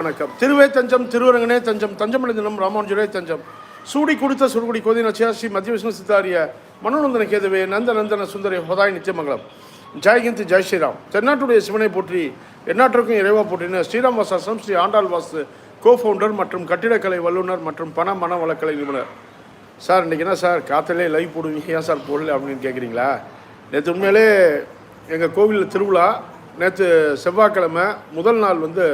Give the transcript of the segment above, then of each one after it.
வணக்கம். திருவே தஞ்சம் திருவரங்கனே தஞ்சம் தஞ்சமடை தினம் ராமானுஜரே தஞ்சம். சூடி குடித்த சுருகுடி கோதி நச்சியாசி ஸ்ரீ மத்திய விஷ்ணு சித்தாரிய மனோநந்தன கேதுவே நந்த நந்தன சுந்தரி ஹோதாய் நித்தியமங்கலம். ஜெயஹிந்த் ஜெய் ஸ்ரீராம். தென்னாட்டுடைய சிவனை போற்றி எந்நாட்டிற்கும் இறைவா போற்றின ஸ்ரீராம் வாசாசம் ஸ்ரீ ஆண்டாள் வாசு கோ ஃபவுண்டர் மற்றும் கட்டிடக்கலை வல்லுநர் மற்றும் பண மன வழக்கலை நிபுணர். சார் இன்றைக்கி என்ன சார்? காத்திலே லைவ் போடுவீங்க. ஏன் சார் போடல அப்படின்னு கேட்குறீங்களா நேற்று உண்மையிலே எங்கள் கோவிலில் திருவிழா நேற்று செவ்வாய்க்கிழமை முதல் நாள் வந்து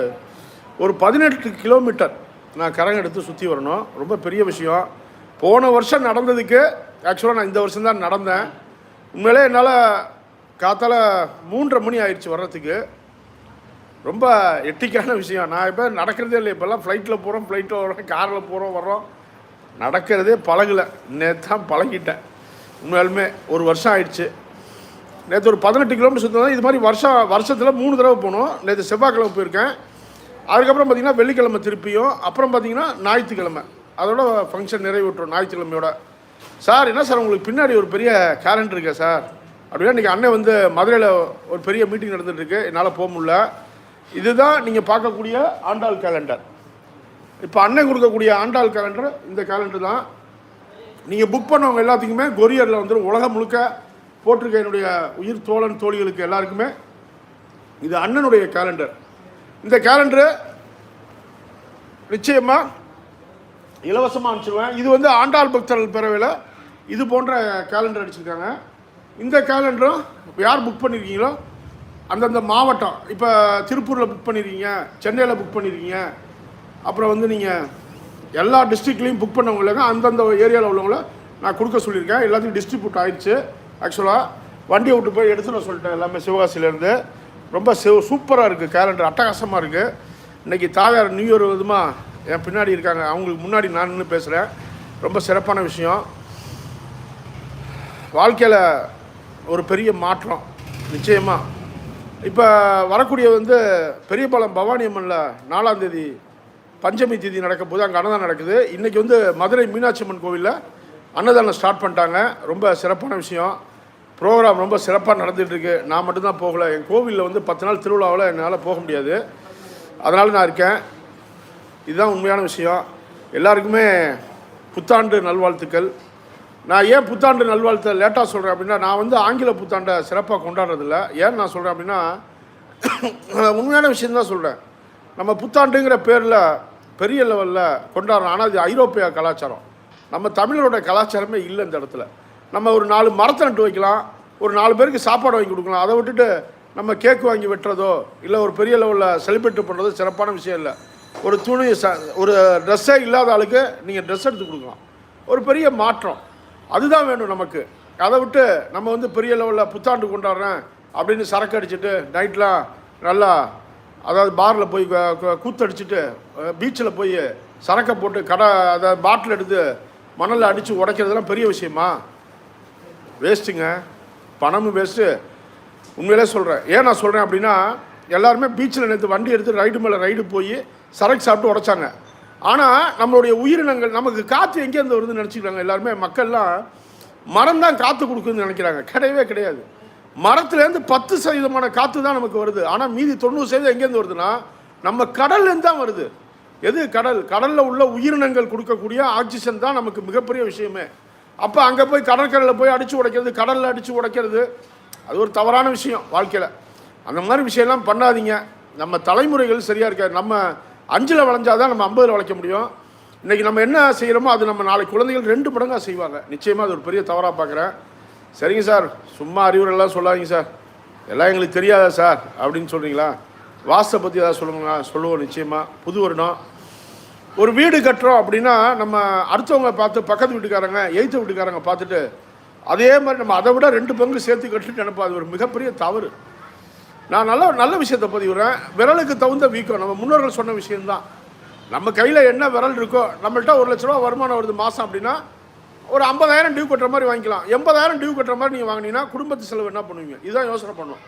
ஒரு பதினெட்டு கிலோமீட்டர் நான் கரங்க எடுத்து சுற்றி வரணும். ரொம்ப பெரிய விஷயம். போன வருஷம் நடந்ததுக்கு ஆக்சுவலாக நான் இந்த வருஷம் தான் நடந்தேன். உண்மையிலே என்னால் காத்தால மூன்றரை மணி ஆயிடுச்சு வர்றதுக்கு. ரொம்ப எட்டிக்கான விஷயம். நான் இப்போ நடக்கிறதே இல்லை. இப்போல்லாம் ஃப்ளைட்டில் போகிறோம் ஃப்ளைட்டில் வரோம் காரில் போகிறோம் வர்றோம். நடக்கிறதே பழகலை. நேற்று தான் பழகிட்டேன். உண்மையாலுமே ஒரு வருஷம் ஆயிடுச்சு. நேற்று ஒரு பதினெட்டு கிலோமீட்டர் சுற்றினா இது மாதிரி வருஷம் வருஷத்தில் மூணு தடவை போகணும் நேற்று செவ்வாய்க்கிழமை போயிருக்கேன். அதுக்கப்புறம் பார்த்தீங்கன்னா வெள்ளிக்கிழமை திருப்பியும் அப்புறம் பார்த்தீங்கன்னா ஞாயிற்றுக்கிழமை. அதோட ஃபங்க்ஷன் நிறைவுற்றோம் ஞாயிற்றுக்கிழமையோட. சார் என்ன சார் உங்களுக்கு பின்னாடி ஒரு பெரிய கேலண்டர் இருக்கா சார். அப்படின்னா இன்றைக்கி அண்ணன் வந்து மதுரையில் ஒரு பெரிய மீட்டிங் நடந்துகிட்ருக்கு என்னால் போக முடியல. இதுதான் நீங்கள் பார்க்கக்கூடிய ஆண்டாள் கேலண்டர் இப்போ அண்ணன் கொடுக்கக்கூடிய ஆண்டாள் கேலண்டர் இந்த கேலண்டர் தான். நீங்கள் புக் பண்ணவங்க எல்லாத்துக்குமே கொரியரில் வந்துடும் உலகம் முழுக்க போட்டிருக்க என்னுடைய உயிர் தோழன் தோழிகளுக்கு எல்லாருக்குமே இது அண்ணனுடைய கேலண்டர் இந்த கேலண்டரு நிச்சயமாக இலவசமாக அனுப்பிச்சிடுவேன் இது வந்து ஆண்டாள் பக்தர்கள் பேரவையில் இது போன்ற கேலண்டர் அடிச்சிருக்காங்க. இந்த கேலண்டரும் யார் புக் பண்ணியிருக்கீங்களோ அந்தந்த மாவட்டம் இப்போ திருப்பூரில் புக் பண்ணியிருக்கீங்க சென்னையில் புக் பண்ணியிருக்கீங்க அப்புறம் வந்து நீங்கள் எல்லா டிஸ்ட்ரிக்ட்லேயும் புக் பண்ணவங்களுக்கு அந்தந்த ஏரியாவில் உள்ளவங்கள நான் கொடுக்க சொல்லியிருக்கேன். எல்லாத்தையும் டிஸ்ட்ரிபியூட் ஆயிடுச்சு. ஆக்சுவலாக வண்டியை விட்டு போய் எடுத்துட சொல்லிட்டேன். எல்லாமே சிவகாசியிலேருந்து ரொம்ப சிவ சூப்பராக இருக்குது கேலண்டர் அட்டகாசமாக இருக்குது இன்றைக்கி தாயார் நியூ இயர் விதமாக என் பின்னாடி இருக்காங்க. அவங்களுக்கு முன்னாடி நான் நின்று பேசுகிறேன் ரொம்ப சிறப்பான விஷயம். வாழ்க்கையில் ஒரு பெரிய மாற்றம். நிச்சயமாக இப்போ வரக்கூடிய வந்து பெரியபாளையம் பவானி அம்மனில் நாலாம் தேதி பஞ்சமி தேதி நடக்க போது அங்கே அன்னதானம் நடக்குது. இன்றைக்கி வந்து மதுரை மீனாட்சி அம்மன் கோவிலில் அன்னதானம் ஸ்டார்ட் பண்ணிட்டாங்க. ரொம்ப சிறப்பான விஷயம். ப்ரோக்ராம் ரொம்ப சிறப்பாக நடந்துகிட்ருக்கு நான் மட்டும்தான் போகலை. என் கோவிலில் வந்து பத்து நாள் திருவிழாவில் என்னால் போக முடியாது. அதனால் நான் இருக்கேன். இதுதான் உண்மையான விஷயம். எல்லாருக்குமே புத்தாண்டு நல்வாழ்த்துக்கள். நான் ஏன் புத்தாண்டு நல்வாழ்த்தை லேட்டாக சொல்கிறேன் அப்படின்னா நான் வந்து ஆங்கில புத்தாண்டை சிறப்பாக கொண்டாடுறதில்ல. ஏன் நான் சொல்கிறேன் அப்படின்னா உண்மையான விஷயந்தான் சொல்கிறேன் நம்ம புத்தாண்டுங்கிற பேரில் பெரிய லெவலில் கொண்டாடுறோம் ஆனால் அது ஐரோப்பிய கலாச்சாரம். நம்ம தமிழரோட கலாச்சாரமே இல்லை இந்த இடத்துல. நம்ம ஒரு நாலு மரத்தை நட்டு வைக்கலாம் ஒரு நாலு பேருக்கு சாப்பாடு வாங்கி கொடுக்கலாம். அதை விட்டுட்டு நம்ம கேக் வாங்கி வெட்டுறதோ இல்லை ஒரு பெரிய லெவலில் செலிப்ரேட் பண்ணுறதோ சிறப்பான விஷயம் இல்லை. ஒரு துணி ச ஒரு ட்ரெஸ்ஸே இல்லாத ஆளுக்கு நீங்கள் ட்ரெஸ் எடுத்து கொடுக்கலாம். ஒரு பெரிய மாற்றம். அதுதான் வேணும் நமக்கு. அதை விட்டு நம்ம வந்து பெரிய லெவலில் புத்தாண்டு கொண்டாடுறேன் அப்படின்னு சரக்கு அடிச்சுட்டு நைட்லாம் நல்லா அதாவது பாரில் போய் கூத்தடிச்சிட்டு பீச்சில் போய் சரக்கை போட்டு கடை அதாவது பாட்டில் எடுத்து மணலில் அடித்து உடைக்கிறதுலாம் பெரிய விஷயமா? வேஸ்ட்டுங்க. பணமும் வேஸ்ட்டு. உண்மையிலே சொல்கிறேன் ஏன் நான் சொல்கிறேன் அப்படின்னா எல்லாருமே பீச்சில் நேற்று வண்டி எடுத்து ரைடு மேலே ரைடு போய் சரக்கு சாப்பிட்டு உடைச்சாங்க. ஆனால் நம்மளுடைய உயிரினங்கள் நமக்கு காற்று எங்கேருந்து வருதுன்னு நினச்சிக்கிறாங்க எல்லாருமே. மக்கள்லாம் மரம் தான் காற்று கொடுக்குதுன்னு நினைக்கிறாங்க. கிடையவே கிடையாது. மரத்துலேருந்து பத்து சதவீதமான காற்று தான் நமக்கு வருது. ஆனால் மீதி தொண்ணூறு சதவீதம் எங்கேருந்து வருதுன்னா நம்ம கடல்லேருந்து தான் வருது. எது? கடல். கடலில் உள்ள உயிரினங்கள் கொடுக்கக்கூடிய ஆக்சிஜன் தான் நமக்கு மிகப்பெரிய விஷயமே. அப்போ அங்கே போய் கடற்கரையில் போய் அடித்து உடைக்கிறது கடலில் அடித்து உடைக்கிறது அது ஒரு தவறான விஷயம் வாழ்க்கையில். அந்த மாதிரி விஷயம்லாம் பண்ணாதீங்க. நம்ம தலைமுறைகள் சரியாக இருக்காது. நம்ம அஞ்சில் வளைஞ்சாதான் நம்ம ஐம்பதில் வளைக்க முடியும். இன்றைக்கி நம்ம என்ன செய்கிறோமோ அது நம்ம நாளைக்கு குழந்தைகள் ரெண்டு மடங்காக செய்வாங்க. நிச்சயமாக அது ஒரு பெரிய தவறாக பார்க்குறேன் சரிங்க சார். சும்மா அறிவுரைலாம் சொல்லாதீங்க சார். எல்லாம் எங்களுக்கு தெரியாதா சார்? அப்படின்னு சொல்கிறீங்களா வாஸ்தை பற்றி ஏதாவது சொல்லுங்களா சொல்லுவோம் நிச்சயமாக புது வருடம். ஒரு வீடு கட்டுறோம் அப்படின்னா நம்ம அடுத்தவங்க பார்த்து பக்கத்து வீட்டுக்காரங்க எய்த்த வீட்டுக்காரங்க பார்த்துட்டு அதே மாதிரி நம்ம அதை விட ரெண்டு பங்கு சேர்த்து கட்டிட்டு நினைப்போம். அது ஒரு மிகப்பெரிய தவறு. நான் நல்ல நல்ல விஷயத்தை பதிவுறேன். விரலுக்கு தகுந்த வீக்கம். நம்ம முன்னோர்கள் சொன்ன விஷயம்தான். நம்ம கையில் என்ன விரல் இருக்கோ நம்மள்ட்ட ஒரு லட்ச ரூபா வருமானம் வருது மாதம் அப்படின்னா ஒரு ஐம்பதாயிரம் டியூ கட்டுற மாதிரி வாங்கிக்கலாம். எண்பதாயிரம் டியூ கட்டுற மாதிரி நீங்கள் வாங்கினீங்கன்னா குடும்பத்து செலவு என்ன பண்ணுவீங்க? இதுதான் யோசனை பண்ணுவோம்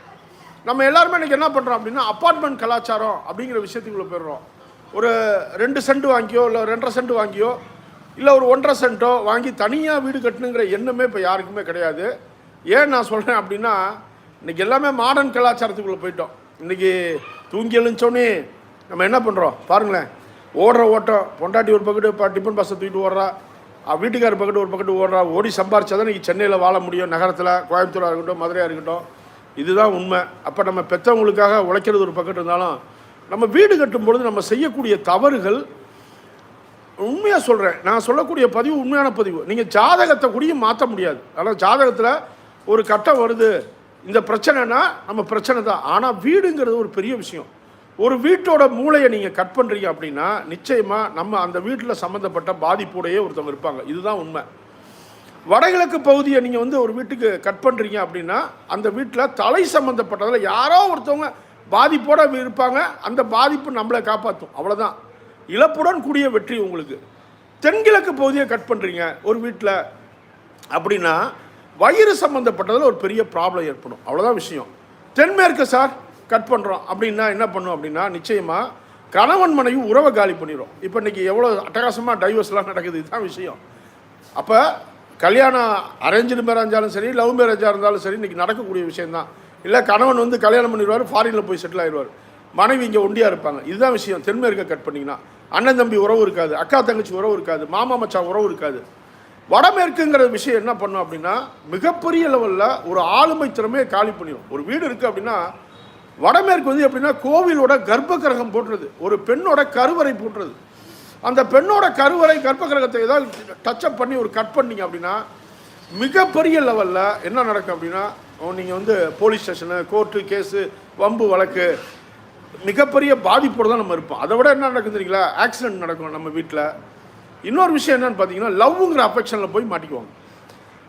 நம்ம எல்லாருமே இன்றைக்கி என்ன பண்ணுறோம் அப்படின்னா அப்பார்ட்மெண்ட் கலாச்சாரம் அப்படிங்கிற விஷயத்துக்குள்ளே போயிடுறோம். ஒரு ரெண்டு சென்ட் வாங்கியோ இல்லை ரெண்டரை சென்ட் வாங்கியோ இல்லை ஒரு ஒன்றரை சென்ட்டோ வாங்கி தனியாக வீடு கட்டணுங்கிற எண்ணமே இப்போ யாருக்குமே கிடையாது. ஏன் நான் சொல்கிறேன் அப்படின்னா இன்றைக்கி எல்லாமே மாடர்ன் கலாச்சாரத்துக்குள்ளே போயிட்டோம். இன்றைக்கி தூங்கி எழுந்தோடனே நம்ம என்ன பண்ணுறோம் பாருங்களேன். ஓடுற ஓட்டம் பொண்டாட்டி ஒரு பக்கெட்டு இப்போ டிஃபன் பஸ்ஸை தூக்கிட்டு ஓடுறா வீட்டுக்கார பக்கெட்டு ஒரு பக்கெட்டு ஓடுறா ஓடி சம்பாரிச்சா தான் இன்றைக்கி சென்னையில் வாழ முடியும். நகரத்தில் கோயம்புத்தூராக இருக்கட்டும் மதுரையாக இருக்கட்டும். இதுதான் உண்மை. அப்போ நம்ம பெற்றவங்களுக்காக உழைக்கிறது ஒரு பக்கெட்டு இருந்தாலும் நம்ம வீடு கட்டும் பொழுது நம்ம செய்யக்கூடிய தவறுகள் உண்மையாக சொல்கிறேன் நான் சொல்லக்கூடிய பதிவு உண்மையான பதிவு. நீங்கள் ஜாதகத்தை கூடயும் மாற்ற முடியாது. ஆனால் ஜாதகத்தில் ஒரு கட்டம் வருது. இந்த பிரச்சனைனா நம்ம பிரச்சனை தான். ஆனால் வீடுங்கிறது ஒரு பெரிய விஷயம். ஒரு வீட்டோட மூளையை நீங்கள் கட் பண்ணுறீங்க அப்படின்னா நிச்சயமாக நம்ம அந்த வீட்டில் சம்மந்தப்பட்ட பாதிப்போடையே ஒருத்தவங்க இருப்பாங்க. இதுதான் உண்மை. வடகிழக்கு பகுதியை நீங்கள் வந்து ஒரு வீட்டுக்கு கட் பண்ணுறீங்க அப்படின்னா அந்த வீட்டில் தலை சம்மந்தப்பட்டதில் யாரோ ஒருத்தவங்க பாதிப்போட இருப்பாங்க. அந்த பாதிப்பு நம்மளை காப்பாற்றும் அவ்வளோதான் இழப்புடன் கூடிய வெற்றி உங்களுக்கு. தென்கிழக்கு பகுதியை கட் பண்ணுறீங்க ஒரு வீட்டில் அப்படின்னா வயிறு சம்மந்தப்பட்டதில் ஒரு பெரிய ப்ராப்ளம் ஏற்படும். அவ்வளோதான் விஷயம். தென்மேற்கு சார் கட் பண்ணுறோம் அப்படின்னா என்ன பண்ணும் அப்படின்னா நிச்சயமாக கணவன் மனைவி உறவை காலி பண்ணிடும் இப்போ இன்றைக்கி எவ்வளோ அட்டகாசமாக டைவர்ஸ்லாம் நடக்குது. இதுதான் விஷயம். அப்போ கல்யாணம் அரேஞ்சு மேரேஜாக இருந்தாலும் சரி லவ் மேரேஜாக இருந்தாலும் சரி இன்றைக்கி நடக்கக்கூடிய விஷயம்தான். இல்லை கணவன் வந்து கல்யாணம் பண்ணிடுவார் ஃபாரினில் போய் செட்டில் ஆயிடுவார். மனைவி இங்கே ஒண்டியாக இருப்பாங்க. இதுதான் விஷயம். தென்மேற்க கட் பண்ணிங்கன்னா அண்ணன் தம்பி உறவு இருக்காது அக்கா தங்கச்சி உறவு இருக்காது மாமா மச்சான் உறவு இருக்காது. வடமேற்குங்கிற விஷயம் என்ன பண்ணும் அப்படின்னா மிகப்பெரிய லெவலில் ஒரு ஆளுமை திறமையை காலி பண்ணிடும் ஒரு வீடு இருக்குது அப்படின்னா வடமேற்கு வந்து எப்படின்னா கோவிலோட கர்ப்ப கிரகம் போட்டுறது. ஒரு பெண்ணோட கருவறை போட்டுறது. அந்த பெண்ணோட கருவறை கர்ப்ப கிரகத்தை ஏதாவது டச்சப் பண்ணி ஒரு கட் பண்ணீங்க அப்படின்னா மிகப்பெரிய லெவலில் என்ன நடக்கும் அப்படின்னா நீங்கள் வந்து போலீஸ் ஸ்டேஷனு கோர்ட்டு கேஸு வம்பு வழக்கு மிகப்பெரிய பாதிப்போடு தான் நம்ம இருப்போம். அதை விட என்ன நடக்கும் தெரியுங்களா? ஆக்சிடென்ட் நடக்கும் நம்ம வீட்டில் இன்னொரு விஷயம் என்னன்னு பார்த்தீங்கன்னா லவ்ங்கிற அஃபெக்ஷனில் போய் மாட்டிக்குவாங்க.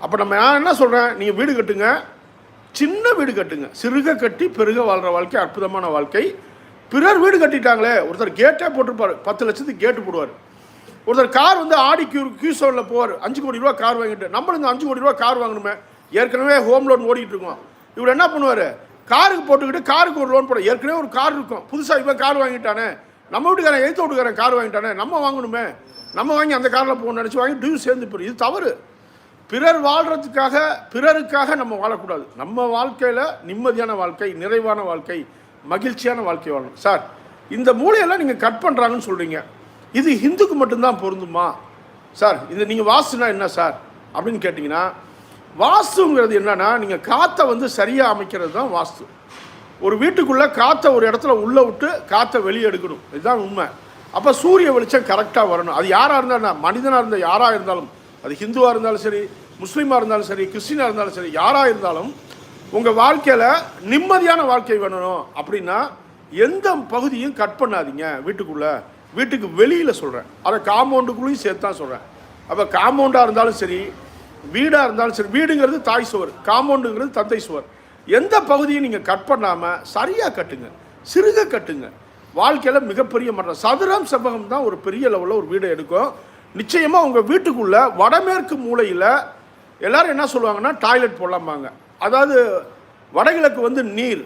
அப்போ நம்ம நான் என்ன சொல்கிறேன் நீங்கள் வீடு கட்டுங்க. சின்ன வீடு கட்டுங்க. சிறுக கட்டி பெருக வாழ்கிற வாழ்க்கை அற்புதமான வாழ்க்கை. பிறர் வீடு கட்டிட்டாங்களே ஒருத்தர் கேட்டே போட்டிருப்பார். பத்து லட்சத்துக்கு கேட்டு போடுவார். ஒருத்தர் கார் வந்து ஆடி கியூ கியூசோனில் போவார். அஞ்சு கோடி ரூபா கார் வாங்கிட்டு. நம்மளும் இந்த அஞ்சு கோடி ரூபா கார் வாங்கணுமே. ஏற்கனவே ஹோம் லோன் ஓடிட்டு இருக்கோம் இவர் என்ன பண்ணுவார்? காருக்கு போட்டுக்கிட்டு காருக்கு ஒரு லோன் போட ஏற்கனவே ஒரு கார் இருக்கும். புதுசாக இப்போ கார் வாங்கிட்டானே. நம்ம வீட்டுக்காரன் எழுத்து வீட்டுக்காரன் கார் வாங்கிட்டானே? நம்ம வாங்கணுமே. நம்ம வாங்கி அந்த காரில் போகணும்னு நினச்சி வாங்கி டியூ சேர்ந்து போயிடும் இது தவறு. பிறர் வாழ்கிறதுக்காக பிறருக்காக நம்ம வாழக்கூடாது. நம்ம வாழ்க்கையில் நிம்மதியான வாழ்க்கை நிறைவான வாழ்க்கை மகிழ்ச்சியான வாழ்க்கை வாழணும். சார் இந்த மூலையெல்லாம் நீங்கள் கட் பண்ணுறாங்கன்னு சொல்கிறீங்க இது ஹிந்துக்கு மட்டும்தான் பொருந்துமா? சார் இந்த நீங்கள் வாசுனா என்ன சார்? அப்படின்னு கேட்டிங்கன்னா வாஸ்துங்கிறது என்னென்னா நீங்கள் காற்றை வந்து சரியாக அமைக்கிறது தான் வாஸ்து. ஒரு வீட்டுக்குள்ளே காற்றை ஒரு இடத்துல உள்ளே விட்டு காற்றை வெளியே எடுக்கணும். இதுதான் உண்மை. அப்போ சூரிய வெளிச்சம் கரெக்டாக வரணும். அது யாராக இருந்தாலும் மனிதனாக இருந்தால் யாராக இருந்தாலும் அது ஹிந்துவாக இருந்தாலும் சரி முஸ்லீமாக இருந்தாலும் சரி கிறிஸ்டினாக இருந்தாலும் சரி யாராக இருந்தாலும் உங்கள் வாழ்க்கையில் நிம்மதியான வாழ்க்கை வேணும் அப்படின்னா எந்த பகுதியும் கட் பண்ணாதீங்க வீட்டுக்குள்ளே. வீட்டுக்கு வெளியில் சொல்கிறேன் அதை காம்பவுண்டுக்குள்ளேயும் சேர்த்து தான் சொல்கிறேன் அப்போ காம்பவுண்டாக இருந்தாலும் சரி வீடாக இருந்தாலும் சரி வீடுங்கிறது தாய் சுவர் காம்பவுண்டுங்கிறது தந்தை சுவர். எந்த பகுதியும் நீங்கள் கட் பண்ணாமல் சரியாக கட்டுங்க சிறுக கட்டுங்க. வாழ்க்கையில் மிகப்பெரிய மரணம். சதுரம் செவ்வகம் தான் ஒரு பெரிய லெவலில் ஒரு வீடு எடுக்கும். நிச்சயமாக உங்கள் வீட்டுக்குள்ளே வடமேற்கு மூலையில் எல்லாரும் என்ன சொல்லுவாங்கன்னா டாய்லெட் போடலாமாங்க அதாவது வடகிழக்கு வந்து நீர்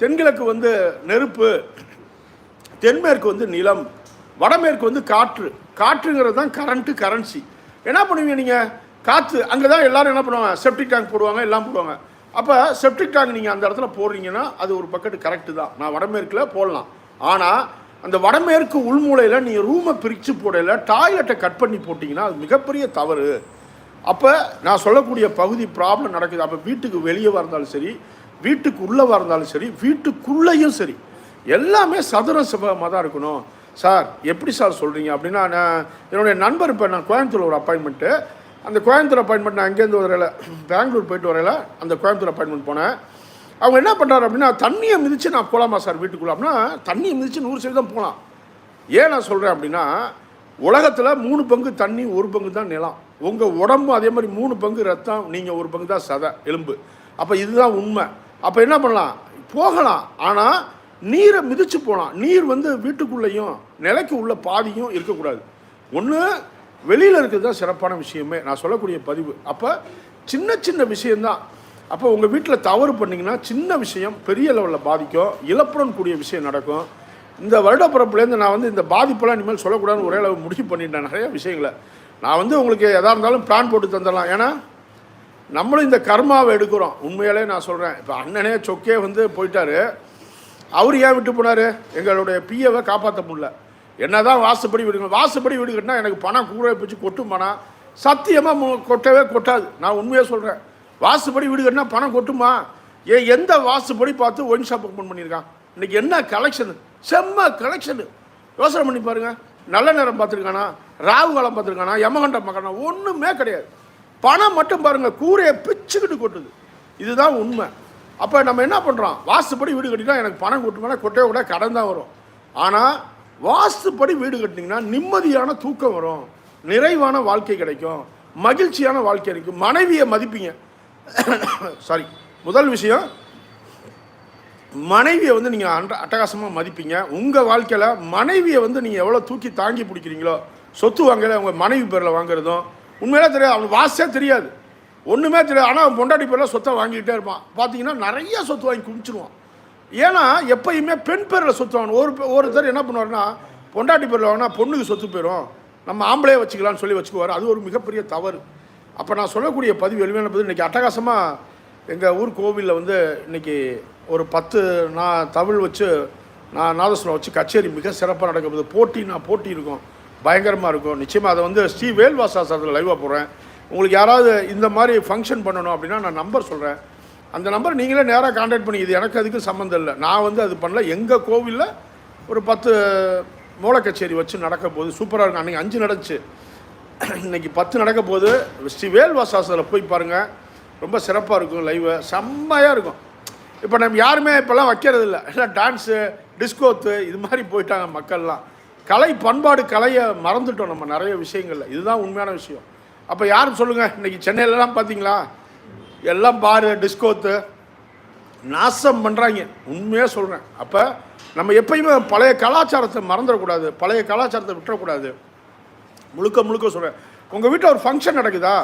தென்கிழக்கு வந்து நெருப்பு தென்மேற்கு வந்து நிலம் வடமேற்கு வந்து காற்று. காற்றுங்கிறது தான் கரண்ட்டு கரன்சி என்ன பண்ணுவீங்க நீங்கள் காற்று அங்கே தான் எல்லோரும் என்ன பண்ணுவாங்க? செப்டிக் டேங்க் போடுவாங்க எல்லாம் போடுவாங்க. அப்போ செப்டிக் டேங்க் நீங்கள் அந்த இடத்துல போடுறீங்கன்னா அது ஒரு பக்கெட்டு கரெக்டு தான். நான் வடமேற்கில் போடலாம். ஆனால் அந்த வடமேற்கு உள்மூலையில் நீங்கள் ரூமை பிரித்து போடையில் டாய்லெட்டை கட் பண்ணி போட்டிங்கன்னா அது மிகப்பெரிய தவறு. அப்போ நான் சொல்லக்கூடிய பகுதி ப்ராப்ளம் நடக்குது. அப்போ வீட்டுக்கு வெளியே இருந்தாலும் சரி வீட்டுக்கு உள்ளே இருந்தாலும் சரி வீட்டுக்குள்ளேயும் சரி எல்லாமே சதுர செவ்வகமாக தான் இருக்கணும். சார் எப்படி சார் சொல்கிறீங்க அப்படின்னா நான் என்னுடைய நண்பர் இப்போ நான் கோயம்புத்தூர் ஒரு அப்பாயின்மெண்ட்டு அந்த கோயம்புத்தூர் அப்பாயின்மெண்ட் நான் அங்கேருந்து வரையில பெங்களூர் போயிட்டு வரையில அந்த கோயம்புத்தூர் அப்பாயின்மெண்ட் போனேன். அவங்க என்ன பண்ணுறாரு அப்படின்னா தண்ணியை மிதித்து நான் போகலாமா சார் வீட்டுக்குள்ளே அப்படின்னா தண்ணியை மிதித்து நூறு சதவீதம் போகலாம். ஏன் நான் சொல்கிறேன் அப்படின்னா உலகத்தில் மூணு பங்கு தண்ணி ஒரு பங்கு தான் நிலம். உங்கள் உடம்பும் அதே மாதிரி மூணு பங்கு ரத்தம் நீங்கள் ஒரு பங்கு தான் சதை எலும்பு. அப்போ இதுதான் உண்மை. அப்போ என்ன பண்ணலாம்? போகலாம். ஆனால் நீரை மிதித்து போகலாம். நீர் வந்து வீட்டுக்குள்ளேயும் நிலைக்கு உள்ள பாதியும் இருக்கக்கூடாது. ஒன்று வெளியில் இருக்கிறது தான் சிறப்பான விஷயமே. நான் சொல்லக்கூடிய பதிவு. அப்போ சின்ன சின்ன விஷயந்தான் அப்போ உங்கள் வீட்டில் தவறு பண்ணிங்கன்னா சின்ன விஷயம் பெரிய லெவலில் பாதிக்கும். இழப்புடன் கூடிய விஷயம் நடக்கும். இந்த வருட பிறப்புலேருந்து நான் வந்து இந்த பாதிப்பெல்லாம் இனிமேல் சொல்லக்கூடாதுன்னு ஒரே அளவு முடிவு பண்ணிட்டேன். நிறைய விஷயங்களை. நான் வந்து உங்களுக்கு எதாக இருந்தாலும் பிளான் போட்டு தந்துடலாம். ஏன்னா நம்மளும் இந்த கர்மாவை எடுக்கிறோம். உண்மையாலே நான் சொல்கிறேன் இப்போ அண்ணனே சொக்கே வந்து போயிட்டாரு. அவர் ஏன் விட்டு போனார்? எங்களுடைய பிஏவை காப்பாற்ற முடியல. என்னதான் வாசுபடி வீடு வாசுப்படி வீடு கட்டினா எனக்கு பணம் கூட பிடிச்சி கொட்டும் பணம். சத்தியமாக கொட்டவே கொட்டாது. நான் உண்மையாக சொல்கிறேன் வாசுப்படி வீடு கட்டினா பணம் கொட்டுமா? ஏ எந்த வாசுப்படி பார்த்து ஒயின் ஷாப் ஓப்பன் பண்ணியிருக்கான்? இன்னைக்கு என்ன கலெக்ஷனு செம்ம கலெக்ஷனு யோசனை பண்ணி பாருங்கள் நல்ல நேரம் பார்த்துருக்கானா? ராகு காலம் பார்த்துருக்கானா? யமகண்டம் பார்க்கறானா? ஒன்றுமே கிடையாது. பணம் மட்டும் பாருங்கள் கூரையை பிச்சுக்கிட்டு கொட்டுது. இதுதான் உண்மை. அப்போ நம்ம என்ன பண்ணுறோம் வாஸ்துப்படி வீடு கட்டினா எனக்கு பணம் கொட்டுமானா கொட்டையை கூட கடன் தான் வரும். ஆனால் வாஸ்துப்படி வீடு கட்டினீங்கன்னா நிம்மதியான தூக்கம் வரும். நிறைவான வாழ்க்கை கிடைக்கும். மகிழ்ச்சியான வாழ்க்கை இருக்கும் மனைவியை மதிப்பீங்க. சாரி முதல் விஷயம் மனைவியை வந்து நீங்கள் அண்ட அட்டகாசமாக மதிப்பீங்க. உங்கள் வாழ்க்கையில் மனைவியை வந்து நீங்கள் எவ்வளோ தூக்கி தாங்கி பிடிக்கிறீங்களோ சொத்து வாங்கல உங்கள் மனைவி பேரில் வாங்குறதும் உண்மையிலே தெரியாது. அவனுக்கு வாசே தெரியாது. ஒன்றுமே தெரியாது. ஆனால் அவன் பொண்டாட்டி பேரில் சொத்தை வாங்கிக்கிட்டே இருப்பான். பார்த்தீங்கன்னா நிறைய சொத்து வாங்கி குமிச்சிருவான் ஏன்னா எப்பயுமே பெண் பேரில் சொத்து வாங்கணும் ஒரு ஒருத்தர் என்ன பண்ணுவாருன்னா பொண்டாட்டி பேரில் வாங்கினா பொண்ணுக்கு சொத்து போயிடும் நம்ம ஆம்பளையே வச்சுக்கலாம்னு சொல்லி வச்சுக்குவார். அது ஒரு மிகப்பெரிய தவறு. அப்போ நான் சொல்லக்கூடிய பதிவு எளிமையான பதிவு இன்றைக்கி அட்டகாசமாக எங்கள் ஊர் கோவிலில் வந்து இன்னைக்கு ஒரு பத்து நான் தமிழ் வச்சு நான் நாதஸ்வரம் வச்சு கச்சேரி மிக சிறப்பாக நடக்கும்போது போட்டி நான் போட்டி இருக்கும். பயங்கரமாக இருக்கும். நிச்சயமாக அதை வந்து ஸ்ரீ வேல்வாசாசத்தில் லைவாக போடுறேன். உங்களுக்கு யாராவது இந்த மாதிரி ஃபங்க்ஷன் பண்ணணும் அப்படின்னா நான் நம்பர் சொல்கிறேன் அந்த நம்பர் நீங்களே நேராக காண்டாக்ட் பண்ணிக்கிது எனக்கு அதுக்கு சம்மந்தம் இல்லை. நான் வந்து அது பண்ணல. எங்கள் கோவிலில் ஒரு பத்து மூல கச்சேரி வச்சு நடக்க போது சூப்பராக இருக்கும். அன்றைக்கி அஞ்சு நடந்துச்சு. இன்றைக்கி பத்து நடக்க போது ஸ்ரீ வேல்வாசாசத்தில் போய் பாருங்கள் ரொம்ப சிறப்பாக இருக்கும் லைவு செம்மையாக இருக்கும். இப்போ நம்ம யாருமே இப்போல்லாம் வைக்கிறது இல்லை எல்லாம் டான்ஸு டிஸ்கோத்து இது மாதிரி போயிட்டாங்க மக்கள்லாம். கலை பண்பாடு கலையை மறந்துட்டோம் நம்ம. நிறைய விஷயங்களில். இதுதான் உண்மையான விஷயம். அப்போ யாரும் சொல்லுங்கள் இன்றைக்கி சென்னையிலலாம் பார்த்தீங்களா எல்லாம் பாரு டிஸ்கோத்து நாசம் பண்ணுறாங்க உண்மையாக சொல்கிறேன் அப்போ நம்ம எப்பயுமே பழைய கலாச்சாரத்தை மறந்துடக்கூடாது. பழைய கலாச்சாரத்தை விட்டுறக்கூடாது. முழுக்க முழுக்க சொல்கிறேன் உங்கள் வீட்டில் ஒரு ஃபங்க்ஷன் நடக்குதா?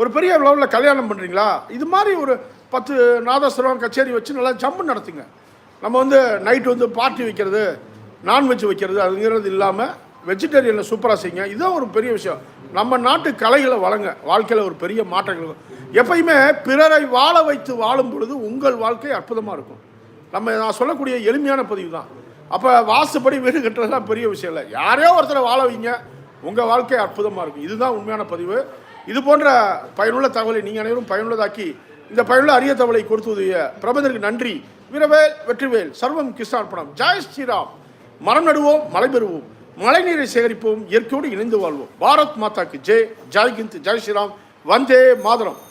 ஒரு பெரிய லெவலில் கல்யாணம் பண்ணுறீங்களா இது மாதிரி ஒரு பத்து நாதஸ்வரம் கச்சேரி வச்சு நல்லா ஜம்பு நடத்துங்க. நம்ம வந்து நைட்டு வந்து பார்ட்டி வைக்கிறது நான்வெஜ் வைக்கிறது அதுங்கிறது இல்லாமல் வெஜிடேரியனில் சூப்பராக செய்யுங்க. இதுதான் ஒரு பெரிய விஷயம். நம்ம நாட்டு கலைகளை வழங்க வாழ்க்கையில் ஒரு பெரிய மாற்றங்கள் எப்பயுமே பிறரை வாழ வைத்து வாழும் பொழுது உங்கள் வாழ்க்கை அற்புதமாக இருக்கும். நம்ம நான் சொல்லக்கூடிய எளிமையான பதிவு தான். அப்போ வாசுபடி வீடு கட்டுறதுலாம் பெரிய விஷயம் இல்லை. யாரையோ ஒருத்தரை வாழ வைங்க. உங்கள் வாழ்க்கை அற்புதமாக இருக்கும். இதுதான் உண்மையான பதிவு. இது போன்ற பயனுள்ள தகவலை நீங்கள் அனைவரும் பயனுள்ளதாக்கி இந்த பயனுள்ள அரிய தகவலை கொடுத்து உதவிய பிரபந்தருக்கு நன்றி. வீரவேல் வெற்றிவேல் சர்வம் கிருஷ்ணார்ப்பணம் ஜெய் ஸ்ரீராம். மரம் நடுவோம் மழை பெறுவோம். மழை நீரை சேகரிப்போம் இயற்கையோடு இணைந்து வாழ்வோம். பாரத் மாதாக்கு ஜெய். ஜாய்கிந்த் ஜெய் ஸ்ரீராம். வந்தே மாதரம்.